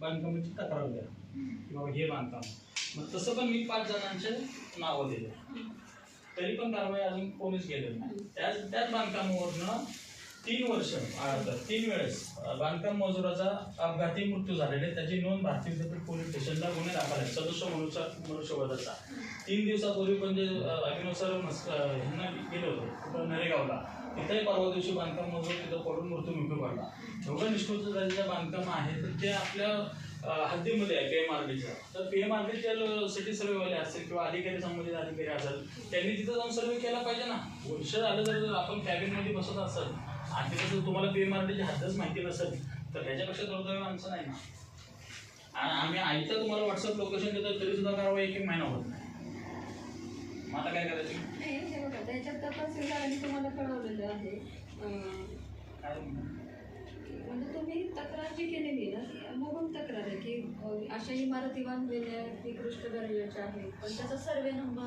बांधकामाची तक्रार द्या. की बाबा हे बांधकाम. मग तसं पण मी पाच जणांचे नावं दिले. तरी पण कारवाई अजून कोणीच केलेली नाही. त्याच त्याच बांधकामावरनं तीन वर्ष तीन वेळेस बांधकाम मजुराचा अपघाती मृत्यू झालेला आहे त्याची नोंद भारतीय विद्यापीठ पोलीस स्टेशनला गुन्हे दाखल आहे सदस्य मनुष्य मनुष्यवधाचा तीन दिवसापूर्वी पण जे अं, ह्यांना गेलो होतो नरेगावला. तिथेही परवा दिवशी बांधकाम मजूर तिथं पडून मृत्यूमुखी पडला. एवढं निष्ठुर झालेलं बांधकाम आहे तर ते आपल्या हद्दीमध्ये आहे पी एम आर डीच्या तर पी एम आर डीच्या सिटी सर्वेवाले असतील किंवा अधिकारी संबंधित अधिकारी असेल त्यांनी तिथं जाऊन सर्वे केला पाहिजे ना. वर्ष झालं जर आपण कॅबिनमध्ये बसत असेल आणि तिथं जर तुम्हाला पी एम आर डीची हद्दच माहिती नसेल तर त्याच्यापेक्षा दुर्दैवी माणसं नाही ना. आम्ही आईचं तुम्हाला व्हॉट्सअप लोकेशन देतो तरी सुद्धा कारवाई एक महिना होत नाही. मग आता काय करायचं? त्याच्यात तहसीलदारांनी तुम्हाला कळवलेलं आहे. म्हणजे तुम्ही तक्रार जी केलेली ना मोहम तक्रार आहे की अशा इमारती बांधलेल्या आहेत निकृष्ट दर्जाच्या आहेत पण त्याचा सर्वे नंबर